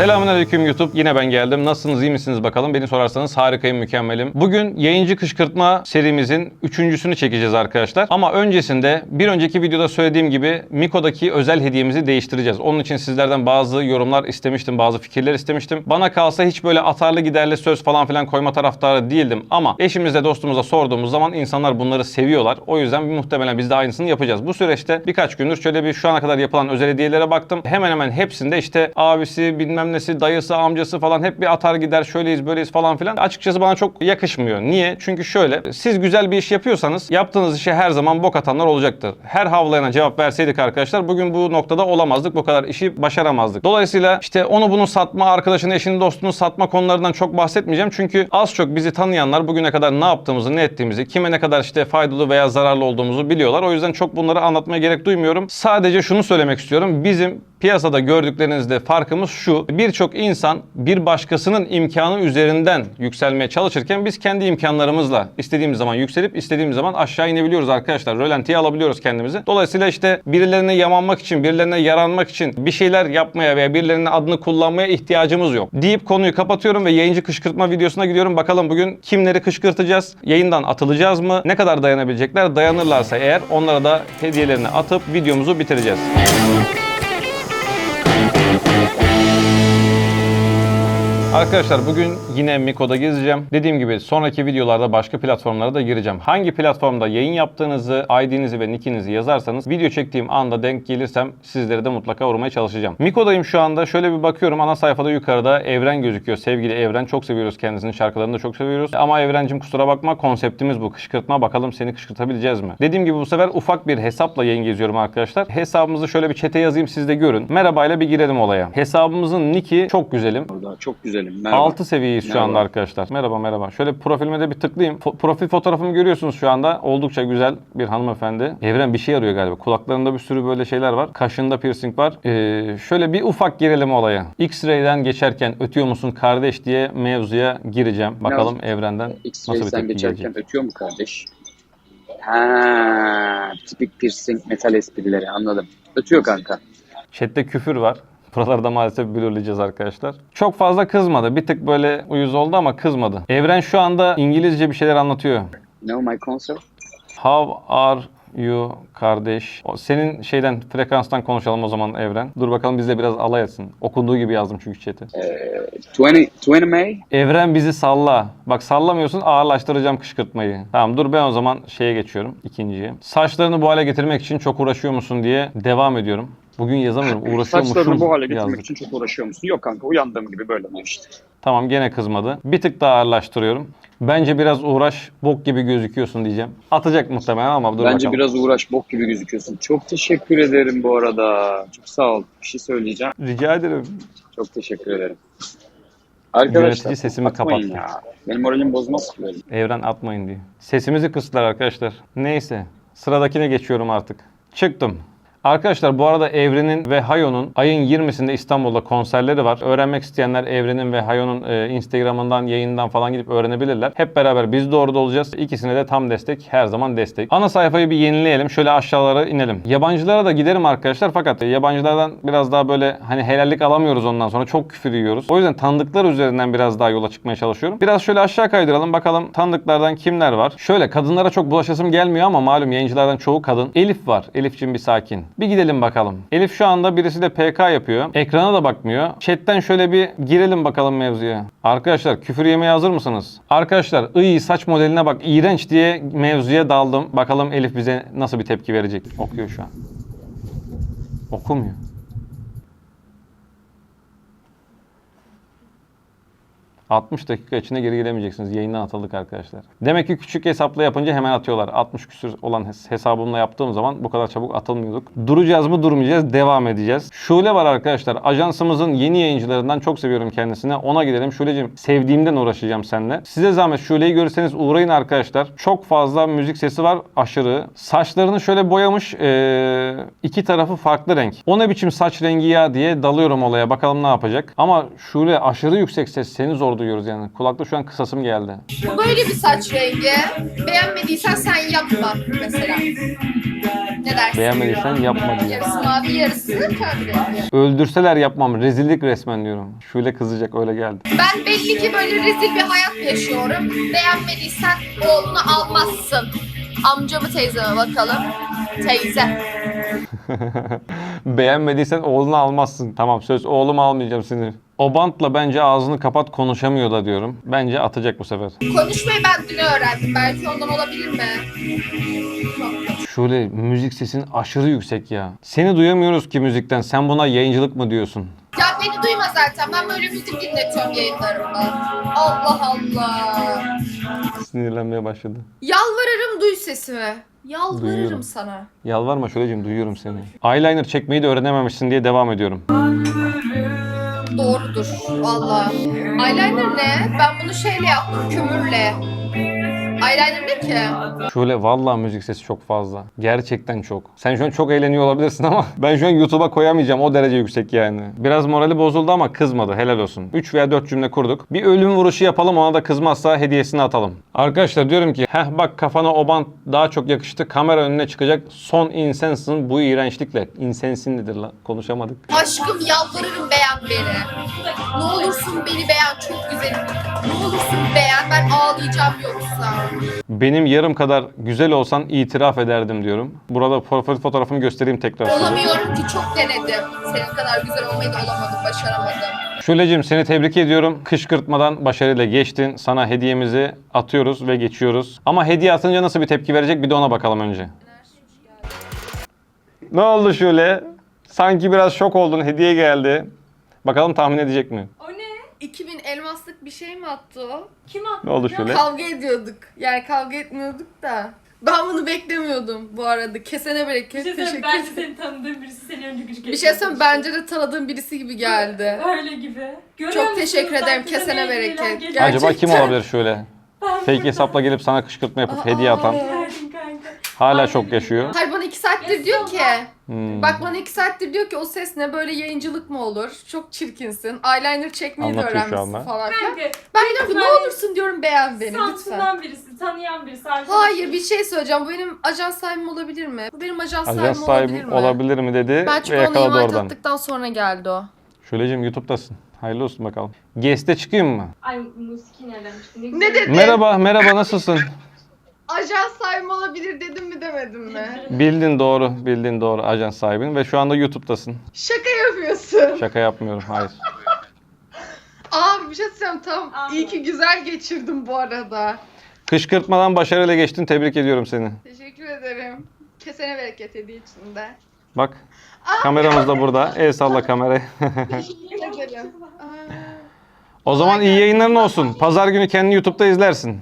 Selamünaleyküm YouTube. Yine ben geldim. Nasılsınız, iyi misiniz bakalım? Beni sorarsanız harikayım, mükemmelim. Bugün yayıncı kışkırtma serimizin üçüncüsünü çekeceğiz arkadaşlar. Ama öncesinde bir önceki videoda söylediğim gibi Miko'daki özel hediyemizi değiştireceğiz. Onun için sizlerden bazı yorumlar istemiştim, bazı fikirler istemiştim. Bana kalsa hiç böyle atarlı giderli söz falan filan koyma taraftarı değildim. Ama eşimizle dostumuza sorduğumuz zaman insanlar bunları seviyorlar. O yüzden muhtemelen biz de aynısını yapacağız. Bu süreçte birkaç gündür şöyle bir şu ana kadar yapılan özel hediyelere baktım. Hemen hemen hepsinde işte abisi, bilmem nesi, dayısı, amcası falan hep bir atar gider şöyleyiz böyleyiz falan filan. Açıkçası bana çok yakışmıyor. Niye? Çünkü şöyle siz güzel bir iş yapıyorsanız yaptığınız işe her zaman bok atanlar olacaktır. Her havlayana cevap verseydik arkadaşlar bugün bu noktada olamazdık. Bu kadar işi başaramazdık. Dolayısıyla işte onu bunu satma, arkadaşını, eşini, dostunu satma konularından çok bahsetmeyeceğim. Çünkü az çok bizi tanıyanlar bugüne kadar ne yaptığımızı, ne ettiğimizi, kime ne kadar işte faydalı veya zararlı olduğumuzu biliyorlar. O yüzden çok bunları anlatmaya gerek duymuyorum. Sadece şunu söylemek istiyorum. Bizim piyasada gördüklerinizde farkımız şu. Birçok insan bir başkasının imkanı üzerinden yükselmeye çalışırken biz kendi imkanlarımızla istediğimiz zaman yükselip istediğimiz zaman aşağı inebiliyoruz arkadaşlar. Rölantiye alabiliyoruz kendimizi. Dolayısıyla işte birilerine yamanmak için, birilerine yaranmak için bir şeyler yapmaya veya birilerinin adını kullanmaya ihtiyacımız yok. Deyip konuyu kapatıyorum ve yayıncı kışkırtma videosuna gidiyorum. Bakalım bugün kimleri kışkırtacağız? Yayından atılacağız mı? Ne kadar dayanabilecekler? Dayanırlarsa eğer onlara da hediyelerini atıp videomuzu bitireceğiz. Arkadaşlar bugün yine Miko'da gezeceğim. Dediğim gibi sonraki videolarda başka platformlara da gireceğim. Hangi platformda yayın yaptığınızı, ID'nizi ve nickinizi yazarsanız video çektiğim anda denk gelirsem sizleri de mutlaka uğramaya çalışacağım. Miko'dayım şu anda. Şöyle bir bakıyorum ana sayfada yukarıda Evren gözüküyor. Sevgili Evren çok seviyoruz kendisini. Şarkılarını da çok seviyoruz. Ama Evrencim kusura bakma konseptimiz bu. Kışkırtma bakalım seni kışkırtabileceğiz mi? Dediğim gibi bu sefer ufak bir hesapla yayın geziyorum arkadaşlar. Hesabımızı şöyle bir çete yazayım siz de görün. Merhabayla bir girelim olaya. Hesabımızın nicki çok güzelim. Burada çok güzelim. Merhaba. 6 seviyeyiz şu Merhaba. anda arkadaşlar. Merhaba merhaba. Şöyle profilime de bir tıklayayım. Fo- profil fotoğrafımı görüyorsunuz şu anda. Oldukça güzel bir hanımefendi. Evren bir şey arıyor galiba. Kulaklarında bir sürü böyle şeyler var. Kaşında piercing var. Ee, şöyle bir ufak girelim olaya. X-ray'den geçerken ötüyor musun kardeş diye mevzuya gireceğim. Bakalım evrenden nasıl bir X-Ray'den tepki geçerken gelecek. ötüyor mu kardeş? Ha, tipik piercing metal esprileri anladım. Ötüyor kanka. Chatte küfür var. Buralarda maalesef blurlayacağız arkadaşlar. Çok fazla kızmadı. Bir tık böyle uyuz oldu ama kızmadı. Evren şu anda İngilizce bir şeyler anlatıyor. No my concert. How are you kardeş? O- Senin şeyden frekanstan konuşalım o zaman Evren. Dur bakalım biz de biraz alay etsin. Okunduğu gibi yazdım çünkü chat'i. Ee, 20, 20 May. Evren bizi salla. Bak sallamıyorsun ağırlaştıracağım kışkırtmayı. Tamam dur ben o zaman şeye geçiyorum ikinciye. Saçlarını bu hale getirmek için çok uğraşıyor musun diye devam ediyorum. Bugün yazamıyorum. Uğraşıyormuşum bu hale getirmek yazdık. için çok uğraşıyor musun? Yok kanka uyandığım gibi böyle işte. Tamam gene kızmadı. Bir tık daha ağırlaştırıyorum. Bence biraz uğraş bok gibi gözüküyorsun diyeceğim. Atacak muhtemelen ama dur Bence bakalım. biraz uğraş bok gibi gözüküyorsun. Çok teşekkür ederim bu arada. Çok sağ ol. Bir şey söyleyeceğim. Rica ederim. Çok teşekkür ederim. Arkadaşlar Yönetici sesimi kapattı. ya. Benim moralim bozmaz ki böyle. Evren atmayın diye. Sesimizi kıstılar arkadaşlar. Neyse. Sıradakine geçiyorum artık. Çıktım. Arkadaşlar bu arada Evren'in ve Hayo'nun ayın 20'sinde İstanbul'da konserleri var. Öğrenmek isteyenler Evren'in ve Hayo'nun e, Instagram'ından, yayından falan gidip öğrenebilirler. Hep beraber biz de orada olacağız. İkisine de tam destek, her zaman destek. Ana sayfayı bir yenileyelim. Şöyle aşağılara inelim. Yabancılara da giderim arkadaşlar fakat yabancılardan biraz daha böyle hani helallik alamıyoruz ondan sonra. Çok küfür yiyoruz. O yüzden tanıdıklar üzerinden biraz daha yola çıkmaya çalışıyorum. Biraz şöyle aşağı kaydıralım bakalım tanıdıklardan kimler var. Şöyle kadınlara çok bulaşasım gelmiyor ama malum yayıncılardan çoğu kadın. Elif var. Elif'cim bir sakin. Bir gidelim bakalım. Elif şu anda birisi de PK yapıyor. Ekrana da bakmıyor. Chatten şöyle bir girelim bakalım mevzuya. Arkadaşlar küfür yemeye hazır mısınız? Arkadaşlar iyi saç modeline bak iğrenç diye mevzuya daldım. Bakalım Elif bize nasıl bir tepki verecek. Okuyor şu an. Okumuyor. ...60 dakika içinde geri gelemeyeceksiniz. Yayından atıldık arkadaşlar. Demek ki küçük hesapla yapınca hemen atıyorlar. 60 küsür olan hes- hesabımla yaptığım zaman bu kadar çabuk atılmıyorduk. Duracağız mı durmayacağız. Devam edeceğiz. Şule var arkadaşlar. Ajansımızın yeni yayıncılarından çok seviyorum kendisine. Ona gidelim. Şule'cim sevdiğimden uğraşacağım seninle. Size zahmet Şule'yi görürseniz uğrayın arkadaşlar. Çok fazla müzik sesi var. Aşırı. Saçlarını şöyle boyamış. ee, iki tarafı farklı renk. O ne biçim saç rengi ya diye dalıyorum olaya. Bakalım ne yapacak. Ama Şule aşırı yüksek ses seni zor duyuyoruz yani. Kulakta şu an kısasım geldi. Böyle bir saç rengi. Beğenmediysen sen yapma mesela. Ne dersin? Beğenmediysen yapma diyor. Yarısı mavi yarısı pembe. Öldürseler yapmam. Rezillik resmen diyorum. Şöyle kızacak öyle geldi. Ben belli ki böyle rezil bir hayat yaşıyorum. Beğenmediysen oğlunu almazsın. Amcamı teyzeme bakalım. Teyze. Beğenmediysen oğlunu almazsın. Tamam söz oğlumu almayacağım seni. O bantla bence ağzını kapat konuşamıyor da diyorum. Bence atacak bu sefer. Konuşmayı ben dün öğrendim. Belki ondan olabilir mi? Şöyle müzik sesin aşırı yüksek ya. Seni duyamıyoruz ki müzikten. Sen buna yayıncılık mı diyorsun? Ya beni duyma zaten. Ben böyle müzik dinletiyorum yayınlarımda. Allah Allah. Sinirlenmeye başladı. Yalvarırım duy sesimi. Yalvarırım Duyuyorum. sana. Yalvarma Şuleciğim duyuyorum seni. Eyeliner çekmeyi de öğrenememişsin diye devam ediyorum. Doğrudur. Valla. Eyeliner ne? Ben bunu şeyle yaptım. Kömürle. Eyeliner ne ki? Şöyle vallahi müzik sesi çok fazla. Gerçekten çok. Sen şu an çok eğleniyor olabilirsin ama ben şu an YouTube'a koyamayacağım. O derece yüksek yani. Biraz morali bozuldu ama kızmadı. Helal olsun. 3 veya 4 cümle kurduk. Bir ölüm vuruşu yapalım ona da kızmazsa hediyesini atalım. Arkadaşlar diyorum ki heh bak kafana o bant daha çok yakıştı. Kamera önüne çıkacak. Son insansın bu iğrençlikle. İnsensin nedir lan? Konuşamadık. Aşkım yalvarırım beğen beni. Ne olursun beni beğen çok güzelim. Ne olursun beğen ben ağlayacağım yoksa. Benim yarım kadar güzel olsan itiraf ederdim diyorum. Burada profil fotoğrafımı göstereyim tekrar. Olamıyorum ki çok denedim. Senin kadar güzel olmayı da olamadım, başaramadım. Şule'cim seni tebrik ediyorum. Kışkırtmadan başarıyla geçtin. Sana hediyemizi atıyoruz ve geçiyoruz. Ama hediye atınca nasıl bir tepki verecek bir de ona bakalım önce. Ne oldu Şule? Sanki biraz şok oldun. Hediye geldi. Bakalım tahmin edecek mi? O ne? 2000 elmaslık bir şey mi attı o? Kim attı? Ne oldu şöyle? Kavga ediyorduk. Yani kavga etmiyorduk da. Ben bunu beklemiyordum bu arada. Kesene Bir bereket. şey söyleyeyim, Teşekkür bence ederim. seni tanıdığım birisi seni önce güç Bir şey söyleyeyim bence de tanıdığım birisi gibi geldi. Öyle gibi. Görüyor Çok musunuz? teşekkür ederim, Herkese kesene ne hediyeler bereket. geliyor. Gerçekten. Acaba kim olabilir şöyle? Ben Fake burada hesapla gelip sana kışkırtma yapıp hediye atan. verdim kanka. Hala şok yaşıyor. Hayır bana iki saattir Yes, diyor ki. Hmm. Bak bana iki saattir diyor ki o ses ne böyle yayıncılık mı olur? Çok çirkinsin. Eyeliner çekmeyi de Anlatıyor şu öğrenmişsin anda. falan filan. Kanka, Ben diyorum ki ne olursun diyorum beğen beni lütfen. Samsun'dan birisi, tanıyan birisi. arkadaşım. Hayır bir şey söyleyeceğim. Bu benim ajans sahibim olabilir mi? Bu benim ajans, Ajans sahibim olabilir mi? olabilir mi dedi Ben ve çünkü ona yakaladı invite oradan. attıktan sonra geldi o. Şule'cim YouTube'dasın. Hayırlı olsun bakalım. Guest'e çıkayım mı? Ay musiki ne demiştin? Ne güzel. dedi? Merhaba, merhaba nasılsın? Ajans sahibim olabilir dedim mi demedim mi? Bildin doğru, bildin doğru ajans sahibin ve şu anda YouTube'dasın. Şaka yapıyorsun. Şaka yapmıyorum, hayır. Abi bir şey söyleyeceğim tam Abi. iyi ki güzel geçirdim bu arada. Kışkırtmadan başarıyla geçtin, tebrik ediyorum seni. Teşekkür ederim. Kesene bereket hediye içinde. Bak, kameramız da burada. El salla kameraya. Teşekkür ederim. Aa, o zaman iyi yayınların olsun. Pazar günü kendini YouTube'da izlersin.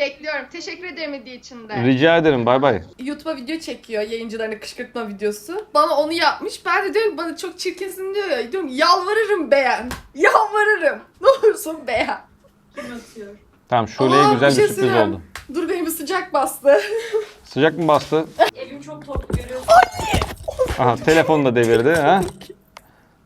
Bekliyorum. Teşekkür ederim hediye içinde. Rica ederim, bay bay. YouTube'a video çekiyor yayıncılarını kışkırtma videosu. Bana onu yapmış. Ben de diyorum ki, bana çok çirkinsin diyor ya. Diyorum yalvarırım beğen. Yalvarırım. Ne olursun beğen. Kim atıyor? Tamam, Şule'ye Aa, güzel bir şey sürpriz söyleyeyim. oldu. Dur benim bir sıcak bastı. Sıcak mı bastı? Evim çok toplu görüyorsun. Aha, telefonu da devirdi. Ha?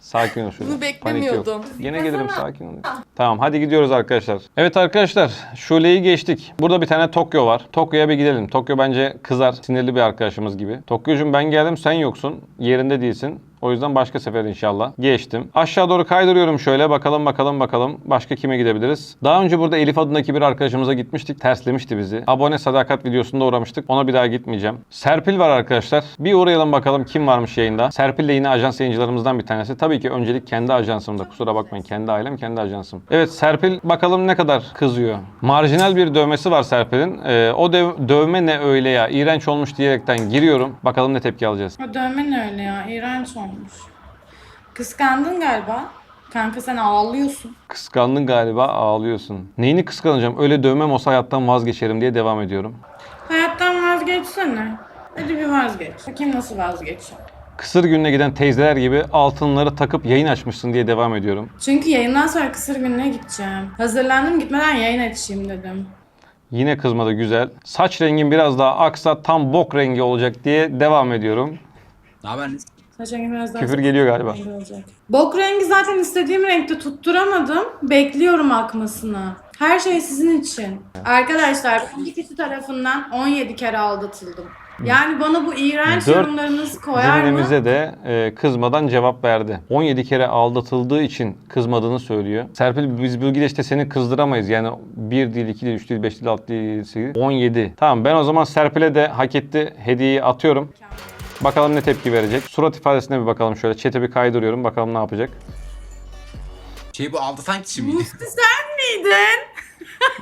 Sakin ol şöyle. Bunu Panik beklemiyordum. yok. Yine gelirim sakin ol. Tamam hadi gidiyoruz arkadaşlar. Evet arkadaşlar Şule'yi geçtik. Burada bir tane Tokyo var. Tokyo'ya bir gidelim. Tokyo bence kızar. Sinirli bir arkadaşımız gibi. Tokyo'cum ben geldim sen yoksun. Yerinde değilsin. O yüzden başka sefer inşallah. Geçtim. Aşağı doğru kaydırıyorum şöyle. Bakalım bakalım bakalım. Başka kime gidebiliriz? Daha önce burada Elif adındaki bir arkadaşımıza gitmiştik. Terslemişti bizi. Abone sadakat videosunda uğramıştık. Ona bir daha gitmeyeceğim. Serpil var arkadaşlar. Bir uğrayalım bakalım kim varmış yayında. Serpil de yine ajans yayıncılarımızdan bir tanesi. Tabii ki öncelik kendi ajansımda. Kusura bakmayın. Kendi ailem, kendi ajansım. Evet Serpil bakalım ne kadar kızıyor. Marjinal bir dövmesi var Serpil'in. Ee, o dev- dövme ne öyle ya? İğrenç olmuş diyerekten giriyorum. Bakalım ne tepki alacağız. O dövme ne öyle ya? İğrenç olmuş. Kıskandın galiba. Kanka sen ağlıyorsun. Kıskandın galiba ağlıyorsun. Neyini kıskanacağım? Öyle dövmem olsa hayattan vazgeçerim diye devam ediyorum. Hayattan vazgeçsene. Hadi bir vazgeç. Bakayım nasıl vazgeçeceğim. Kısır gününe giden teyzeler gibi altınları takıp yayın açmışsın diye devam ediyorum. Çünkü yayından sonra kısır gününe gideceğim. Hazırlandım gitmeden yayın açayım dedim. Yine kızmadı güzel. Saç rengin biraz daha aksa tam bok rengi olacak diye devam ediyorum. Ne haber? Saç rengi biraz daha Küfür geliyor galiba. rengi olacak. Bok rengi zaten istediğim renkte tutturamadım. Bekliyorum akmasını. Her şey sizin için. Arkadaşlar ben ikisi tarafından 17 kere aldatıldım. Yani bana bu iğrenç Dört yorumlarınız koyar mı? Cümlemize de e, kızmadan cevap verdi. 17 kere aldatıldığı için kızmadığını söylüyor. Serpil biz bilgiyle işte seni kızdıramayız. Yani 1 değil, 2 değil, 3 değil, 5 değil, 6 değil, 8 17. Tamam ben o zaman Serpil'e de hak etti hediyeyi atıyorum. Bakalım ne tepki verecek. Surat ifadesine bir bakalım şöyle. Çete bir kaydırıyorum. Bakalım ne yapacak. Şey bu aldatan kişi miydi? Musti sen miydin?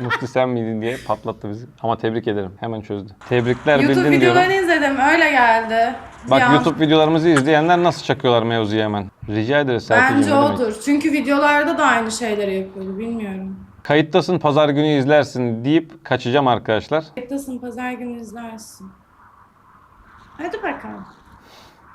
Mutlu sen miydin diye patlattı bizi. Ama tebrik ederim. Hemen çözdü. Tebrikler YouTube bildin diyorum. videolarını izledim öyle geldi. Bak Ya, YouTube videolarımızı izleyenler nasıl çakıyorlar mevzuyu hemen. Rica ederiz Serpil'cim. Bence ne demek. odur. Çünkü videolarda da aynı şeyleri yapıyordu bilmiyorum. Kayıttasın pazar günü izlersin deyip kaçacağım arkadaşlar. Beklesin pazar günü izlersin. Hadi bakalım.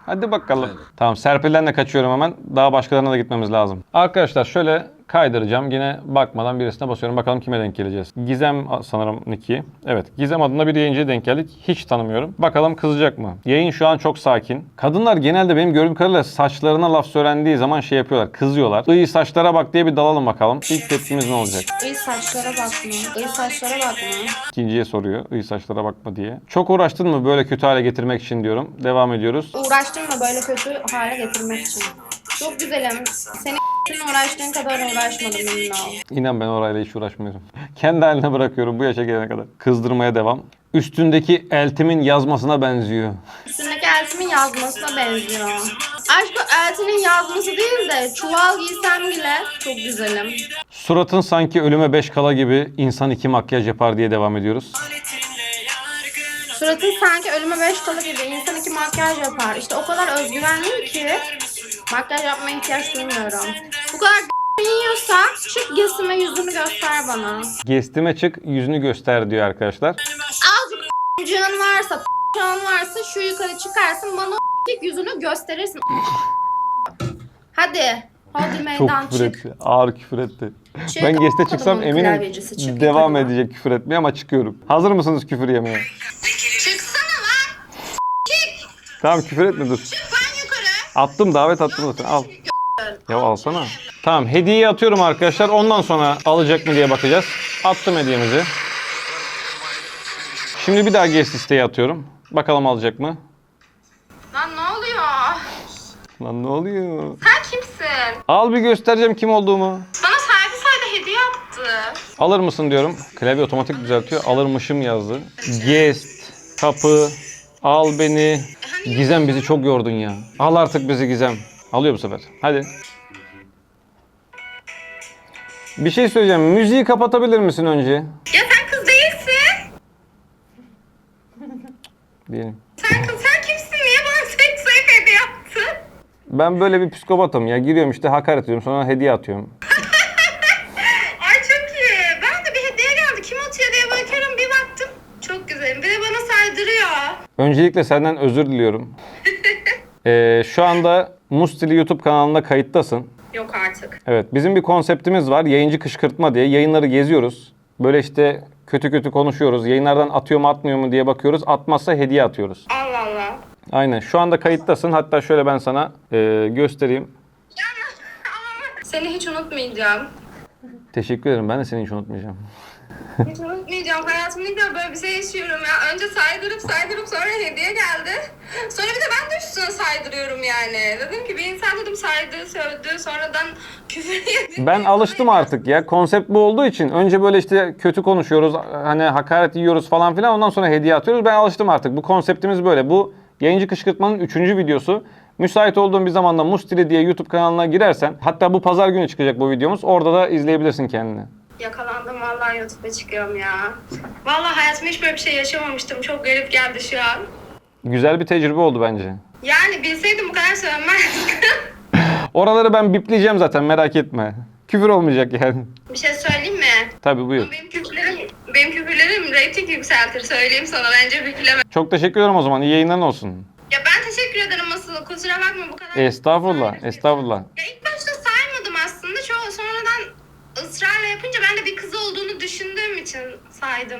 Hadi bakalım. Tamam Serpil'den de kaçıyorum hemen. Daha başkalarına da gitmemiz lazım. Arkadaşlar şöyle kaydıracağım. Yine bakmadan birisine basıyorum. Bakalım kime denk geleceğiz. Gizem sanırım Niki. Evet Gizem adında bir yayıncıya denk geldik. Hiç tanımıyorum. Bakalım kızacak mı? Yayın şu an çok sakin. Kadınlar genelde benim gördüğüm kadarıyla saçlarına laf söylendiği zaman şey yapıyorlar. Kızıyorlar. İyi saçlara bak diye bir dalalım bakalım. İlk tepkimiz ne olacak? İyi saçlara bakma. İyi saçlara bakma. İkinciye soruyor. İyi saçlara bakma diye. Çok uğraştın mı böyle kötü hale getirmek için diyorum. Devam ediyoruz. Uğraştın mı böyle kötü hale getirmek için? Çok güzelim. Senin uğraştığın kadar uğraşmadım emin ol. İnan ben orayla hiç uğraşmıyorum. Kendi haline bırakıyorum bu yaşa gelene kadar. Kızdırmaya devam. Üstündeki eltimin yazmasına benziyor. Üstündeki eltimin yazmasına benziyor. Aşk o eltinin yazması değil de çuval giysem bile çok güzelim. Suratın sanki ölüme beş kala gibi insan iki makyaj yapar diye devam ediyoruz. Suratın sanki ölüme beş kalı gibi insan iki makyaj yapar. İşte o kadar özgüvenliyim ki makyaj yapmaya ihtiyaç duymuyorum. Bu kadar yiyorsa çık gesime yüzünü göster bana. Gestime çık yüzünü göster diyor arkadaşlar. Azıcık canın varsa, canın varsa şu yukarı çıkarsın bana yüzünü gösterirsin. Hadi. Hadi Çok meydan küfür çık. etti. Ağır küfür etti. Çık, Ben geste çıksam eminim klavyecisi, çık devam yukarı. edecek küfür etmeye ama çıkıyorum. Hazır mısınız küfür yemeye? Çıksana lan. Tamam küfür etme dur. Ben yukarı. Attım davet attım al. Ya alsana. Tamam hediyeyi atıyorum arkadaşlar. Ondan sonra alacak mı diye bakacağız. Attım hediyemizi. Şimdi bir daha guest listeyi atıyorum. Bakalım alacak mı? Lan ne oluyor? Lan ne oluyor? Sen kimsin? Al bir göstereceğim kim olduğumu. Bana saygı sayda hediye attı. Alır mısın diyorum. Klavye otomatik düzeltiyor. Alırmışım yazdı. Guest, kapı, al beni. Gizem bizi çok yordun ya. Al artık bizi Gizem. Alıyor bu sefer. Hadi. Bir şey söyleyeceğim. Müziği kapatabilir misin önce? Ya sen kız değilsin. Diyelim. Sen kız sen kimsin? Niye bana seks hediye attın? Ben böyle bir psikopatım ya. Giriyorum işte hakaret ediyorum sonra hediye atıyorum. Ay çok iyi. Ben de bir hediye geldi. Kim atıyor diye bakıyorum. Bir baktım. Çok güzel. Bir de bana saydırıyor. Öncelikle senden özür diliyorum. Ee, şu anda Mustili YouTube kanalında kayıttasın. Yok artık. Evet bizim bir konseptimiz var. Yayıncı kışkırtma diye. Yayınları geziyoruz. Böyle işte kötü kötü konuşuyoruz. Yayınlardan atıyor mu atmıyor mu diye bakıyoruz. Atmazsa hediye atıyoruz. Allah Allah. Aynen. Şu anda kayıttasın. Hatta şöyle ben sana e, göstereyim. Seni hiç unutmayacağım. Teşekkür ederim. Ben de seni hiç unutmayacağım. Hiç unutmayacağım. Hayatımda ilk böyle bir şey yaşıyorum ya. Önce saydırıp saydırıp sonra hediye geldi. Sonra bir de ben de üstüne saydırıyorum yani. Dedim ki bir insan dedim saydı, sövdü, sonradan küfür yedi. Ben alıştım artık ya. Konsept bu olduğu için önce böyle işte kötü konuşuyoruz. Hani hakaret yiyoruz falan filan. Ondan sonra hediye atıyoruz. Ben alıştım artık. Bu konseptimiz böyle. Bu yayıncı kışkırtmanın 3. videosu. Müsait olduğun bir zamanda Mustili diye YouTube kanalına girersen hatta bu pazar günü çıkacak bu videomuz. Orada da izleyebilirsin kendini. Yakalandım vallahi YouTube'a çıkıyorum ya. Vallahi hayatımda hiç böyle bir şey yaşamamıştım. Çok garip geldi şu an. Güzel bir tecrübe oldu bence. Yani bilseydim bu kadar sövmezdim. Oraları ben bipleyeceğim zaten merak etme. Küfür olmayacak yani. bir şey söyleyeyim mi? Tabii buyur. Benim küfürlerim, benim küfürlerim reyting yükseltir. Söyleyeyim sana. Bence büyüleme. Çok teşekkür ederim o zaman. İyi yayınların olsun. Ya ben teşekkür ederim asıl. Kusura bakma bu kadar. Estağfurullah, estağfurullah. Ya ilk başta saymadım aslında. Çoğu sonradan ısrarla yapınca ben de bir kız olduğunu düşündüğüm için saydım.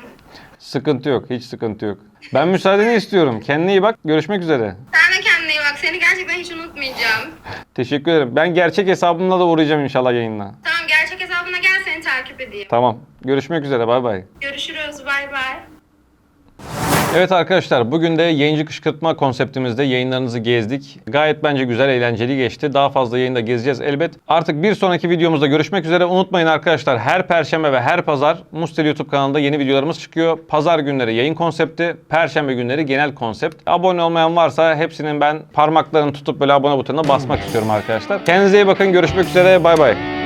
Sıkıntı yok, hiç sıkıntı yok. Ben müsaadeni istiyorum. Kendine iyi bak. Görüşmek üzere. Sen de kendine iyi bak. seni gerçekten hiç unutmayacağım. Teşekkür ederim. Ben gerçek hesabımla da uğrayacağım inşallah yayınla. Tamam gerçek hesabına gel seni takip edeyim. Tamam. Görüşmek üzere. Bay bay. Bay. Evet arkadaşlar bugün de yayıncı kışkırtma konseptimizde yayınlarınızı gezdik. Gayet bence güzel eğlenceli geçti. Daha fazla yayında gezeceğiz elbet. Artık bir sonraki videomuzda görüşmek üzere. Unutmayın arkadaşlar her perşembe ve her pazar Mustel YouTube kanalında yeni videolarımız çıkıyor. Pazar günleri yayın konsepti, perşembe günleri genel konsept. Abone olmayan varsa hepsinin ben parmaklarını tutup böyle abone butonuna basmak istiyorum arkadaşlar. Kendinize iyi bakın. Görüşmek üzere. Bay bay.